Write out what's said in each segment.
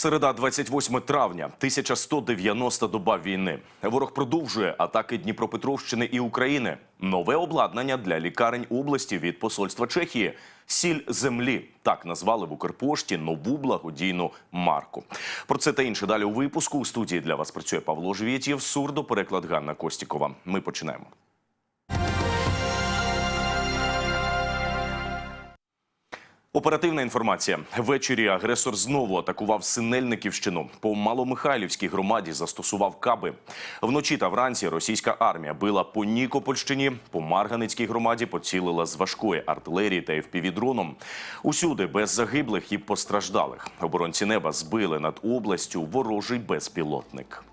Середа, 28 травня, 1190 доба війни. Ворог продовжує атаки Дніпропетровщини і України. Нове обладнання для лікарень області від посольства Чехії. Сіль землі так назвали в Укрпошті нову благодійну марку. Про це та інше далі у випуску. У студії для вас працює Павло Живєтєв, сурдо переклад Ганна Костікова. Ми починаємо. Оперативна інформація. Ввечері агресор знову атакував Синельниківщину. По Маломихайлівській громаді застосував каби. Вночі та вранці російська армія била по Нікопольщині, по Марганицькій громаді поцілила з важкої артилерії та ФПВ-дроном. Усюди без загиблих і постраждалих. Оборонці неба збили над областю ворожий безпілотник.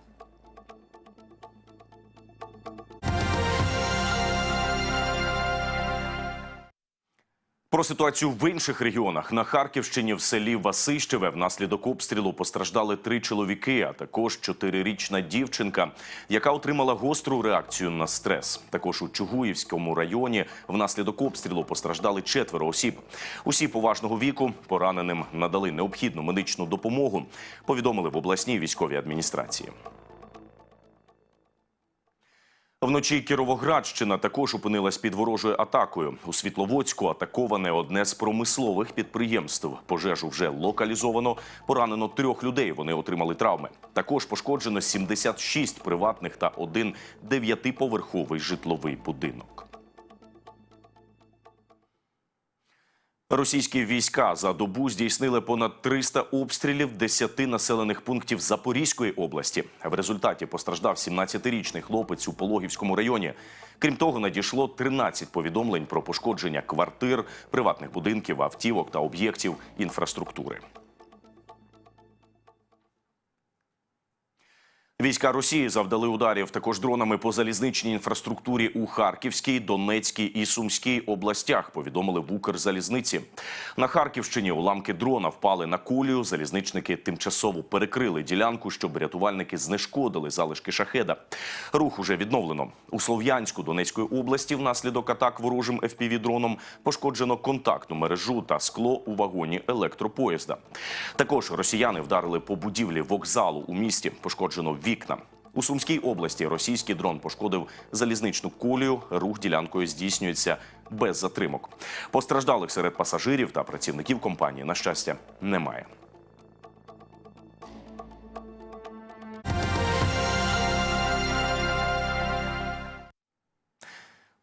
Про ситуацію в інших регіонах на Харківщині в селі Васищеве внаслідок обстрілу постраждали три чоловіки, а також чотирирічна дівчинка, яка отримала гостру реакцію на стрес. Також у Чугуївському районі внаслідок обстрілу постраждали четверо осіб. Усі поважного віку пораненим надали необхідну медичну допомогу. Повідомили в обласній військовій адміністрації. Вночі Кіровоградщина також опинилась під ворожою атакою. У Світловодську атаковане одне з промислових підприємств. Пожежу вже локалізовано. Поранено трьох людей. Вони отримали травми. Також пошкоджено 76 приватних та один дев'ятиповерховий житловий будинок. Російські війська за добу здійснили понад 300 обстрілів 10 населених пунктів Запорізької області. В результаті постраждав 17-річний хлопець у Пологівському районі. Крім того, надійшло 13 повідомлень про пошкодження квартир, приватних будинків, автівок та об'єктів інфраструктури. Війська Росії завдали ударів також дронами по залізничній інфраструктурі у Харківській, Донецькій і Сумській областях. Повідомили в Укрзалізниці. На Харківщині уламки дрона впали на кулію. Залізничники тимчасово перекрили ділянку, щоб рятувальники знешкодили залишки шахеда. Рух уже відновлено у Слов'янську Донецької області. Внаслідок атак ворожим FPV-дроном пошкоджено контактну мережу та скло у вагоні електропоїзда. Також росіяни вдарили по будівлі вокзалу у місті. Пошкоджено вікна. У Сумській області російський дрон пошкодив залізничну колію. Рух ділянкою здійснюється без затримок. Постраждалих серед пасажирів та працівників компанії, на щастя, немає.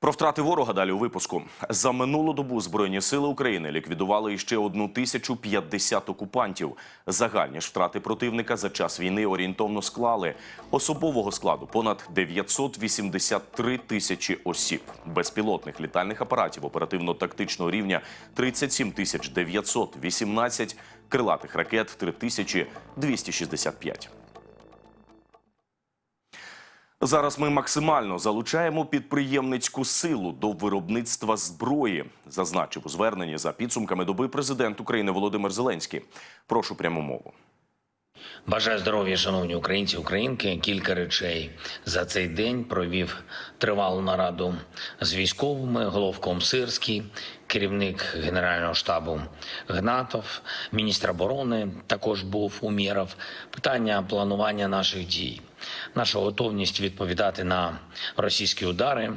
Про втрати ворога далі у випуску. За минулу добу Збройні сили України ліквідували іще одну тисячу 50 окупантів. Загальні ж втрати противника за час війни орієнтовно склали особового складу понад 983 тисячі осіб, безпілотних літальних апаратів оперативно-тактичного рівня 37 тисяч 918, крилатих ракет 3265. Зараз ми максимально залучаємо підприємницьку силу до виробництва зброї, зазначив у зверненні за підсумками доби президент України Володимир Зеленський. Прошу пряму мову. Бажаю здоров'я, шановні українці, українки. Кілька речей за цей день провів тривалу нараду з військовими, головком Сирський, керівник Генерального штабу Гнатов, міністр оборони також був Умєров. Питання планування наших дій, наша готовність відповідати на російські удари,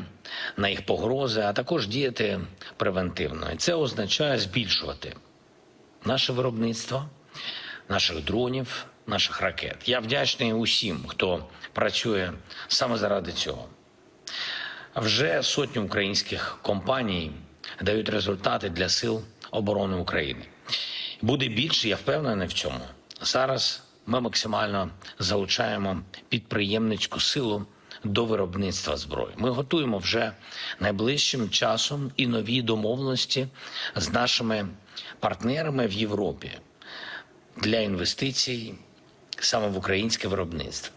на їх погрози, а також діяти превентивно. І це означає збільшувати наше виробництво наших дронів, наших ракет. Я вдячний усім, хто працює саме заради цього. Вже сотні українських компаній дають результати для сил оборони України. Буде більше, я впевнений в цьому. Зараз ми максимально залучаємо підприємницьку силу до виробництва зброї. Ми готуємо вже найближчим часом і нові домовленості з нашими партнерами в Європі для інвестицій саме в українське виробництво.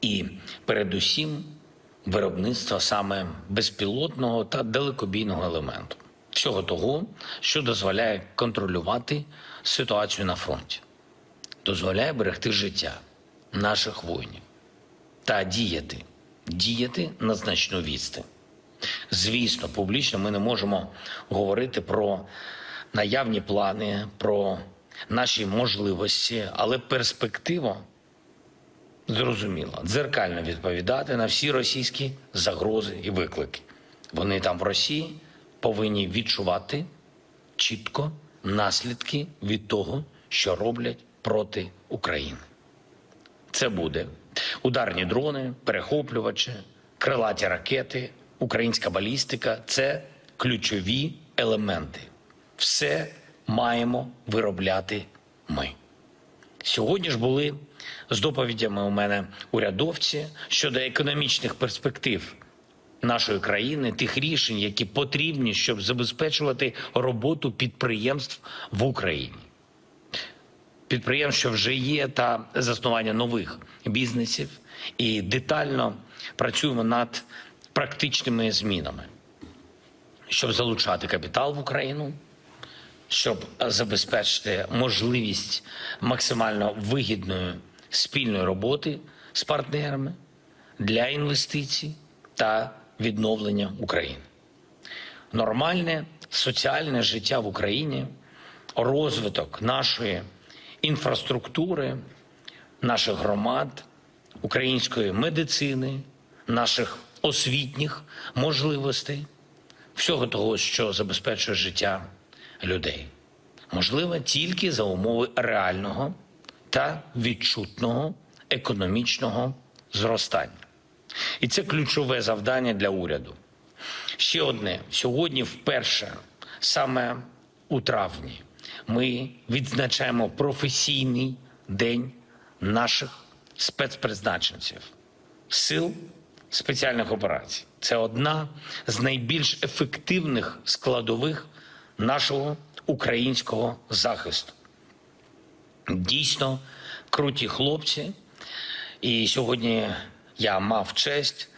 І передусім виробництво саме безпілотного та далекобійного елементу. Всього того, що дозволяє контролювати ситуацію на фронті, дозволяє берегти життя наших воїнів та діяти, діяти на значну відстань. Звісно, публічно ми не можемо говорити про наявні плани, про наші можливості, але перспектива зрозуміла дзеркально відповідати на всі російські загрози і виклики. Вони там в Росії повинні відчувати чітко наслідки від того, що роблять проти України. Це буде ударні дрони, перехоплювачі, крилаті ракети, українська балістика це ключові елементи. Все маємо виробляти ми. Сьогодні ж були з доповідями у мене урядовці щодо економічних перспектив нашої країни, тих рішень, які потрібні, щоб забезпечувати роботу підприємств в Україні підприємств, що вже є, та заснування нових бізнесів, і детально працюємо над практичними змінами, щоб залучати капітал в Україну, щоб забезпечити можливість максимально вигідної спільної роботи з партнерами для інвестицій та відновлення України. Нормальне соціальне життя в Україні, розвиток нашої інфраструктури, наших громад, української медицини, наших освітніх можливостей, всього того, що забезпечує життя людей. Можливо, тільки за умови реального та відчутного економічного зростання. І це ключове завдання для уряду. Ще одне сьогодні вперше, саме у травні, ми відзначаємо професійний день наших спецпризначенців, сил спеціальних операцій. Це одна з найбільш ефективних складових нашого українського захисту. Дійсно круті хлопці. І сьогодні я мав честь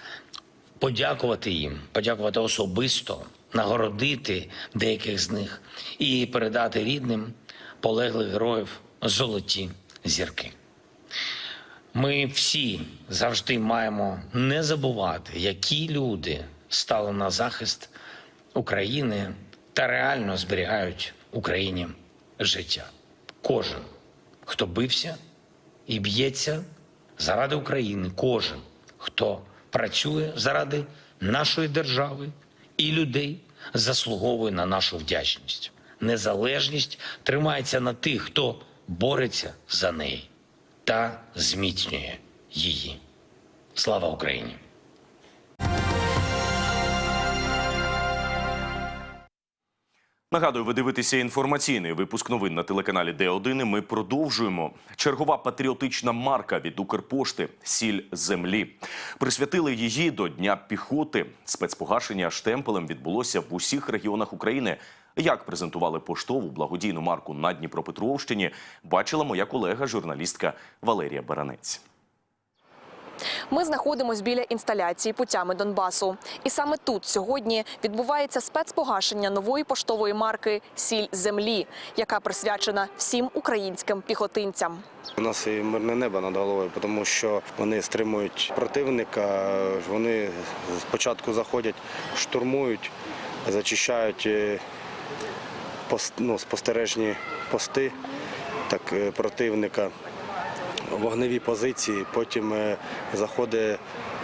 подякувати їм, подякувати особисто, нагородити деяких з них і передати рідним полеглих героїв золоті зірки. Ми всі завжди маємо не забувати, які люди стали на захист України та реально зберігають Україні життя. Кожен, хто бився і б'ється заради України, кожен, хто працює заради нашої держави і людей, заслуговує на нашу вдячність. Незалежність тримається на тих, хто бореться за неї та зміцнює її. Слава Україні! Нагадую, ви дивитеся інформаційний випуск новин на телеканалі Д1. і Ми продовжуємо. Чергова патріотична марка від Укрпошти Сіль землі. Присвятили її до Дня піхоти. Спецпогашення штемпелем відбулося в усіх регіонах України. Як презентували поштову благодійну марку на Дніпропетровщині, бачила моя колега, журналістка Валерія Баранець. Ми знаходимося біля інсталяції путями Донбасу. І саме тут сьогодні відбувається спецпогашення нової поштової марки Сіль землі, яка присвячена всім українським піхотинцям. У нас і мирне небо над головою, тому що вони стримують противника. Вони спочатку заходять, штурмують, зачищають е, ну, спостережні пости так, е, противника, вогневі позиції. Потім е, заходить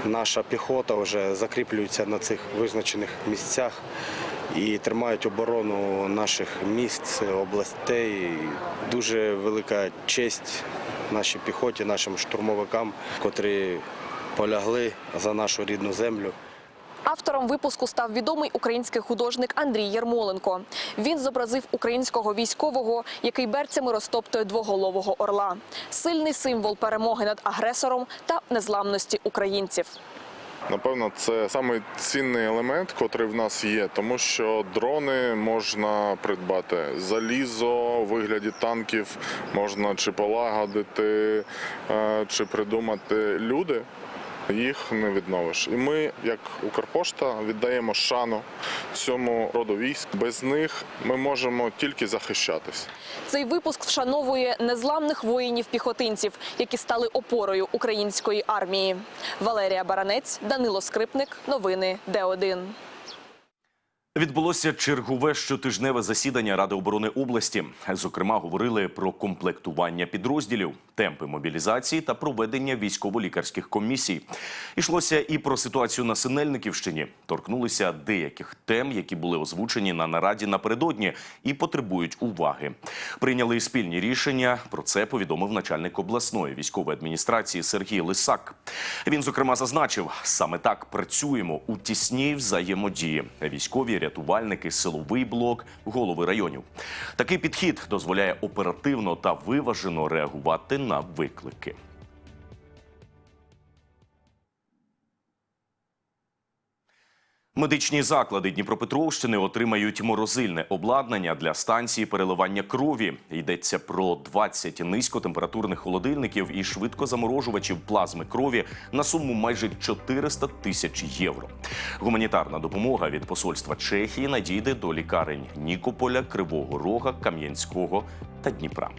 наша піхота, вже закріплюється на цих визначених місцях і тримають оборону наших міст, областей. Дуже велика честь нашій піхоті, нашим штурмовикам, котрі полягли за нашу рідну землю. Автором випуску став відомий український художник Андрій Єрмоленко. Він зобразив українського військового, який берцями розтоптує двоголового орла. Сильний символ перемоги над агресором та незламності українців. Напевно, це самий цінний елемент, котрий в нас є, тому що дрони можна придбати. Залізо у вигляді танків можна чи полагодити, е, чи придумати люди. Їх не відновиш. І ми, як Укрпошта, віддаємо шану цьому роду військ. Без них ми можемо тільки захищатись. Цей випуск вшановує незламних воїнів-піхотинців, які стали опорою української армії. Валерія Баранець, Данило Скрипник. Новини Д1. Відбулося чергове щотижневе засідання Ради оборони області. Зокрема, говорили про комплектування підрозділів, темпи мобілізації та проведення військово-лікарських комісій. Ішлося і про ситуацію на Синельниківщині. Торкнулися деяких тем, які були озвучені на нараді напередодні і потребують уваги. Прийняли спільні рішення. Про це повідомив начальник обласної військової адміністрації Сергій Лисак. Він зокрема зазначив, саме так працюємо у тісній взаємодії. Військові рятувальники, силовий блок, голови районів. Такий підхід дозволяє оперативно та виважено реагувати на виклики. Медичні заклади Дніпропетровщини отримають морозильне обладнання для станції переливання крові. Йдеться про 20 низькотемпературних холодильників і швидкозаморожувачів плазми крові на суму майже 400 тисяч євро. Гуманітарна допомога від посольства Чехії надійде до лікарень Нікополя, Кривого Рога, Кам'янського та Дніпра.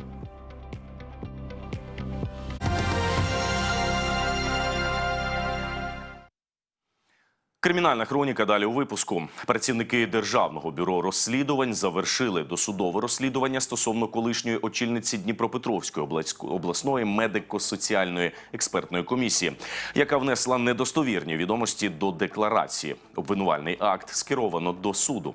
Кримінальна хроніка далі у випуску. Працівники державного бюро розслідувань завершили досудове розслідування стосовно колишньої очільниці Дніпропетровської обласної медико-соціальної експертної комісії, яка внесла недостовірні відомості до декларації. Обвинувальний акт скеровано до суду.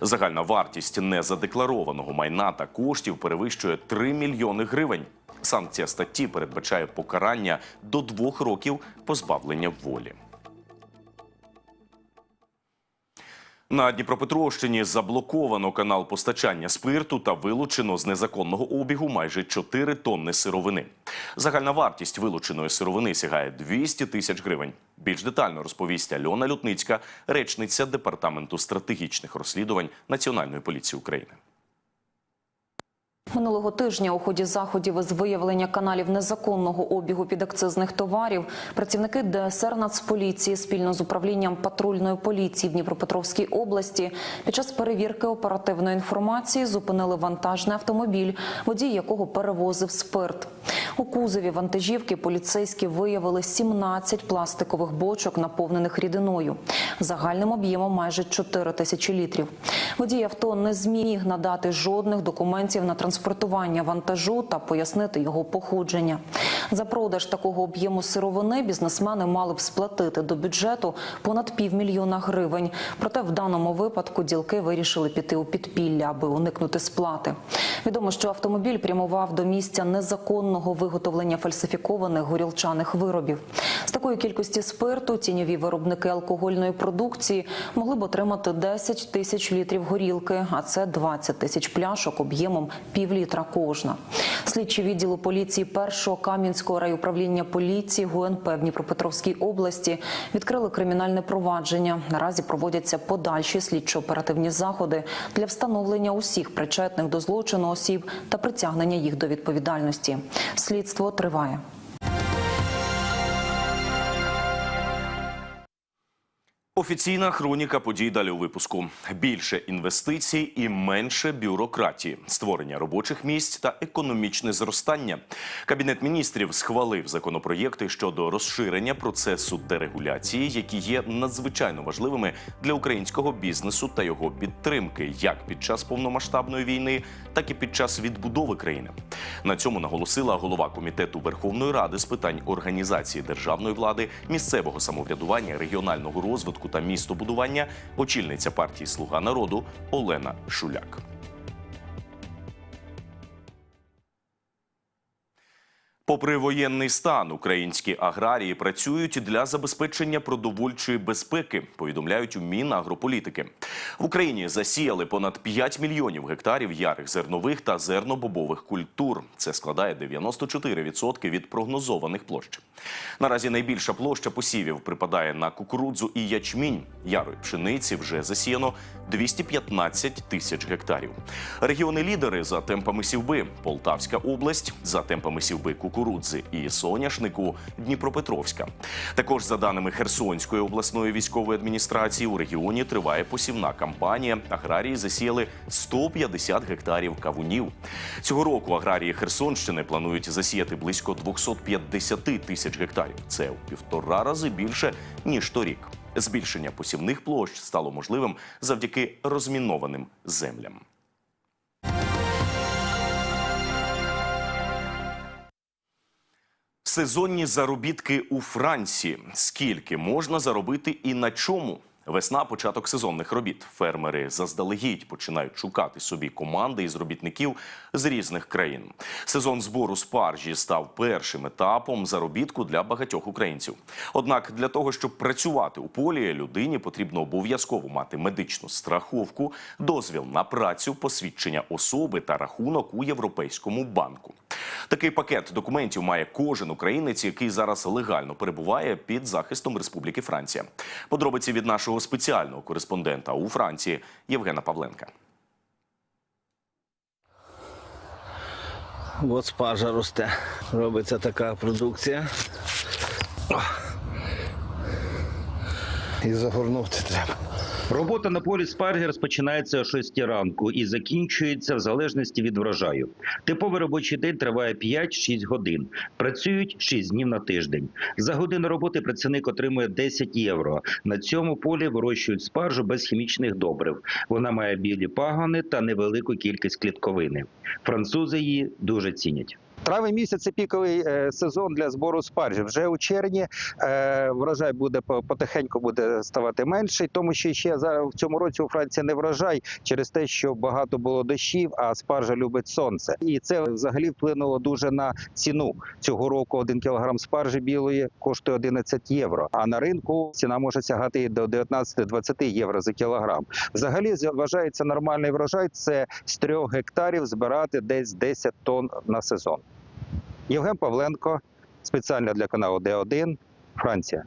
Загальна вартість незадекларованого майна та коштів перевищує 3 мільйони гривень. Санкція статті передбачає покарання до двох років позбавлення волі. На Дніпропетровщині заблоковано канал постачання спирту та вилучено з незаконного обігу майже 4 тонни сировини. Загальна вартість вилученої сировини сягає 200 тисяч гривень. Більш детально розповість Альона Лютницька, речниця департаменту стратегічних розслідувань Національної поліції України. Минулого тижня у ході заходів з виявлення каналів незаконного обігу підакцизних товарів працівники ДСР Нацполіції спільно з управлінням патрульної поліції в Дніпропетровській області під час перевірки оперативної інформації зупинили вантажний автомобіль, водій якого перевозив спирт. У кузові вантажівки поліцейські виявили 17 пластикових бочок, наповнених рідиною, загальним об'ємом майже 4 тисячі літрів. Водій авто не зміг надати жодних документів на транспортування вантажу та пояснити його походження. За продаж такого об'єму сировини бізнесмени мали б сплатити до бюджету понад півмільйона гривень. Проте в даному випадку ділки вирішили піти у підпілля, аби уникнути сплати. Відомо, що автомобіль прямував до місця незаконного виготовлення фальсифікованих горілчаних виробів. З такої кількості спирту тіньові виробники алкогольної продукції могли б отримати 10 тисяч літрів горілки, а це 20 тисяч пляшок об'ємом пів літра кожна. Слідчі відділу поліції першого Кам'янського райуправління поліції ГУНП в Дніпропетровській області відкрили кримінальне провадження. Наразі проводяться подальші слідчо-оперативні заходи для встановлення усіх причетних до злочину осіб та притягнення їх до відповідальності. Слідство триває. Офіційна хроніка подій далі у випуску. Більше інвестицій і менше бюрократії, створення робочих місць та економічне зростання. Кабінет міністрів схвалив законопроєкти щодо розширення процесу дерегуляції, які є надзвичайно важливими для українського бізнесу та його підтримки, як під час повномасштабної війни, так і під час відбудови країни. На цьому наголосила голова комітету Верховної Ради з питань організації державної влади, місцевого самоврядування, регіонального розвитку та містобудування, очільниця партії Слуга народу Олена Шуляк. Попри воєнний стан, українські аграрії працюють для забезпечення продовольчої безпеки. Повідомляють у Мінагрополітики. В Україні засіяли понад 5 мільйонів гектарів ярих зернових та зернобобових культур. Це складає 94% від прогнозованих площ. Наразі найбільша площа посівів припадає на кукурудзу і ячмінь. Ярої пшениці вже засіяно 215 тисяч гектарів. Регіони-лідери за темпами сівби Полтавська область, за темпами сівби кукурудзи і соняшнику Дніпропетровська. Також за даними Херсонської обласної військової адміністрації, у регіоні триває посівна кампанія. Аграрії засіяли 150 гектарів кавунів. Цього року аграрії Херсонщини планують засіяти близько 250 тисяч гектарів. Це у півтора рази більше ніж торік. Збільшення посівних площ стало можливим завдяки розмінованим землям. Сезонні заробітки у Франції. Скільки можна заробити і на чому? Весна початок сезонних робіт. Фермери заздалегідь починають шукати собі команди із робітників з різних країн. Сезон збору спаржі став першим етапом заробітку для багатьох українців. Однак для того, щоб працювати у полі, людині потрібно обов'язково мати медичну страховку, дозвіл на працю, посвідчення особи та рахунок у Європейському банку. Такий пакет документів має кожен українець, який зараз легально перебуває під захистом Республіки Франція. Подробиці від нашого спеціального кореспондента у Франції Євгена Павленка. От спаржа росте. Робиться така продукція. І загорнути треба. Робота на полі спарги розпочинається о 6 ранку і закінчується в залежності від врожаю. Типовий робочий день триває 5-6 годин. Працюють 6 днів на тиждень. За годину роботи працівник отримує 10 євро. На цьому полі вирощують спаржу без хімічних добрив. Вона має білі пагони та невелику кількість клітковини. Французи її дуже цінять. Травень місяць це піковий е, сезон для збору спаржі. Вже у червні е, врожай буде потихеньку буде ставати менший, тому що ще зараз в цьому році у Франції не врожай через те, що багато було дощів, а спаржа любить сонце. І це взагалі вплинуло дуже на ціну цього року. Один кілограм спаржі білої коштує 11 євро. А на ринку ціна може сягати до 19-20 євро за кілограм. Взагалі вважається нормальний врожай. Це з 3 гектарів збирати десь 10 тонн на сезон. Євген Павленко спеціально для каналу Д1 Франція.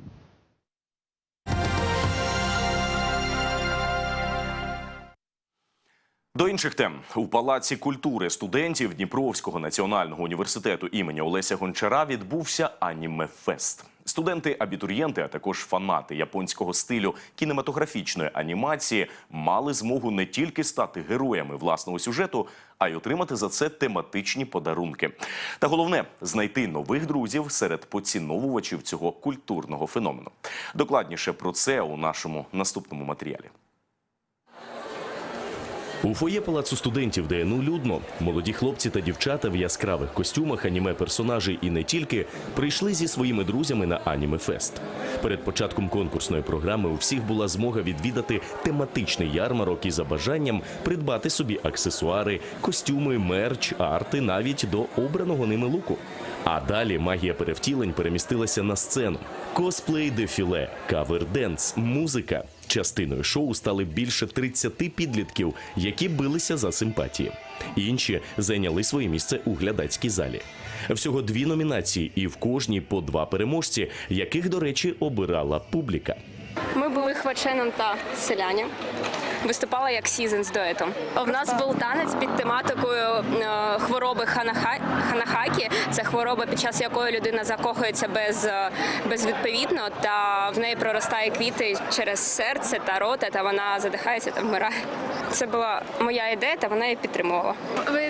До інших тем у палаці культури студентів Дніпровського національного університету імені Олеся Гончара відбувся анімефест. Студенти, абітурієнти, а також фанати японського стилю кінематографічної анімації мали змогу не тільки стати героями власного сюжету, а й отримати за це тематичні подарунки. Та головне знайти нових друзів серед поціновувачів цього культурного феномену. Докладніше про це у нашому наступному матеріалі. У фоє палацу студентів ДНУ людно. Молоді хлопці та дівчата в яскравих костюмах аніме персонажей і не тільки прийшли зі своїми друзями на аніме фест. Перед початком конкурсної програми у всіх була змога відвідати тематичний ярмарок і за бажанням придбати собі аксесуари, костюми, мерч, арти, навіть до обраного ними луку. А далі магія перевтілень перемістилася на сцену. Косплей, дефіле, кавер-денс, музика. Частиною шоу стали більше 30 підлітків, які билися за симпатії. Інші зайняли своє місце у глядацькій залі. Всього дві номінації, і в кожній по два переможці, яких, до речі, обирала публіка. Ми були Хваченом та селяні. Виступала як Сізен з дуетом. У нас був танець під тематикою е, хвороби ханаха... ханахакі. Це хвороба, під час якої людина закохується без, е, безвідповідно, та в неї проростає квіти через серце та рота, та вона задихається та вмирає. Це була моя ідея, та вона її підтримувала.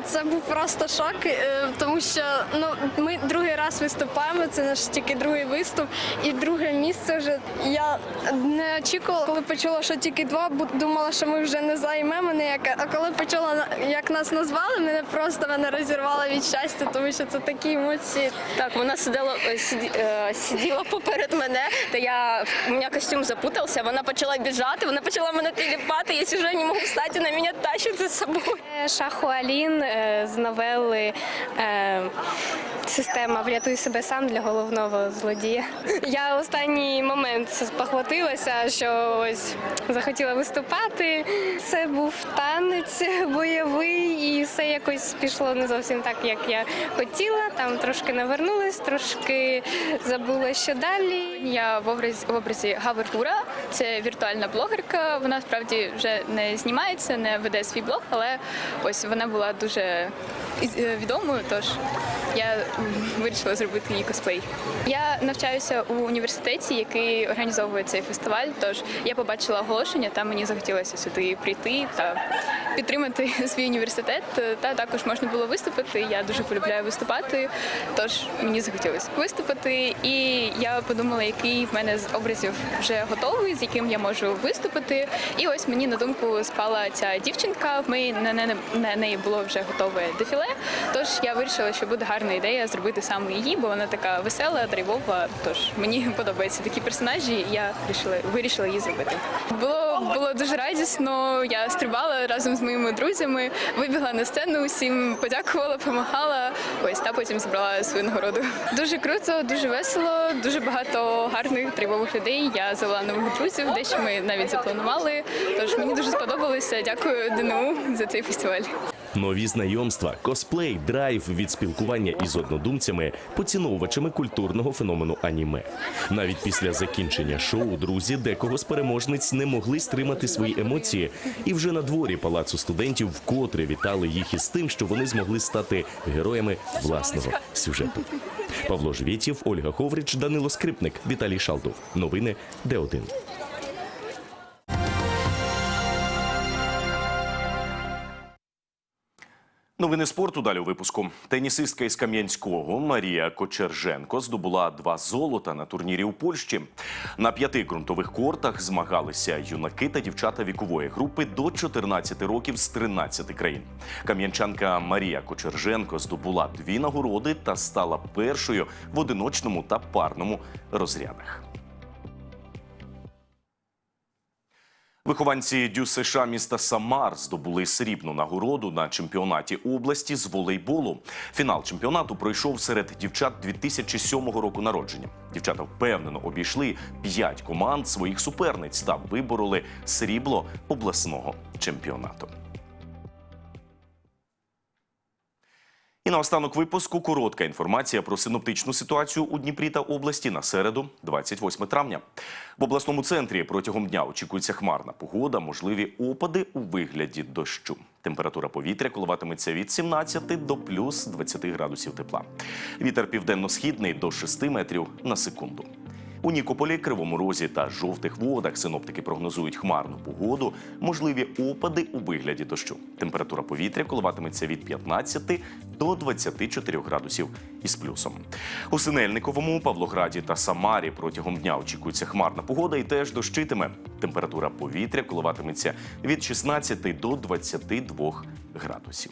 Це був просто шок, е, тому що ну ми другий раз виступаємо. Це наш тільки другий виступ, і друге місце вже я не очікувала, коли почула, що тільки два, думала, що ми вже не займемо ніяке. А коли почула як нас назвали, мене просто мене розірвало від щастя, тому що це такі емоції. Так, вона сиділа, е, е, сиділа поперед мене, та я у мене костюм запутався. Вона почала біжати, вона почала мене тіліпати. Я сижу, не можу встати, на меня тащить за собой. Шаху Алін е, з новели е, Система врятуй себе сам для головного злодія. Я останній момент спохватилася, що ось захотіла виступати. Це був танець бойовий, і все якось пішло не зовсім так, як я хотіла. Там трошки навернулась, трошки забула, що далі. Я в образі, в образі Гавертура, це віртуальна блогерка. Вона справді вже не знімається, не веде свій блог, але ось вона була дуже е, відомою. Тож я вирішила зробити її косплей. Я навчаюся у університеті, який організовує цей фестиваль. Тож я побачила оголошення, та мені захотілося сюди прийти та підтримати свій університет. Та також можна було виступити. Я дуже полюбляю виступати, тож мені захотілося виступити. І я подумала, який в мене з образів вже готовий, з яким я можу виступити. І ось мені на думку спала ця дівчинка. Неї на, на, на неї було вже готове дефіле. Тож я вирішила, що буде гарна ідея зробити саме її, бо вона така весела, драйвова. Тож мені подобаються такі персонажі. і Я вирішила, вирішила її зробити. Було було дуже радісно. Я стрибала разом з моїми друзями, вибігла на сцену, всім подякувала, допомагала. Ось та потім забрала свою нагороду. Дуже круто, дуже весело, дуже багато гарних драйвових людей. Я завела нових друзів, дещо ми навіть запланували. Тож мені дуже сподобалося. Дякую ДНУ за цей фестиваль. Нові знайомства, косплей, драйв від спілкування із однодумцями, поціновувачами культурного феномену аніме. Навіть після закінчення шоу друзі декого з переможниць не могли стримати свої емоції, і вже на дворі палацу студентів вкотре вітали їх із тим, що вони змогли стати героями власного сюжету. Павло Жвєтєв, Ольга Ховрич, Данило Скрипник, Віталій Шалдов. Новини Д1. Новини спорту далі у випуску. Тенісистка із Кам'янського Марія Кочерженко здобула два золота на турнірі у Польщі. На п'яти ґрунтових кортах змагалися юнаки та дівчата вікової групи до 14 років з 13 країн. Кам'янчанка Марія Кочерженко здобула дві нагороди та стала першою в одиночному та парному розрядах. Вихованці Дю США міста Самар здобули срібну нагороду на чемпіонаті області з волейболу. Фінал чемпіонату пройшов серед дівчат 2007 року народження. Дівчата впевнено обійшли п'ять команд своїх суперниць та вибороли срібло обласного чемпіонату. І наостанок випуску коротка інформація про синоптичну ситуацію у Дніпрі та області на середу, 28 травня. В обласному центрі протягом дня очікується хмарна погода, можливі опади у вигляді дощу. Температура повітря коливатиметься від 17 до плюс 20 градусів тепла. Вітер південно-східний до 6 метрів на секунду. У Нікополі, Кривому Розі та жовтих водах синоптики прогнозують хмарну погоду, можливі опади у вигляді дощу. Температура повітря коливатиметься від 15 до 24 градусів із плюсом. У Синельниковому, Павлограді та Самарі протягом дня очікується хмарна погода і теж дощитиме. Температура повітря коливатиметься від 16 до 22 градусів.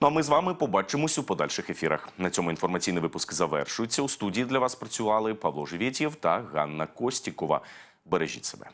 Ну а ми з вами побачимось у подальших ефірах. На цьому інформаційний випуск завершується. У студії для вас працювали Павло Живєтєв та Ганна Костікова. Бережіть себе.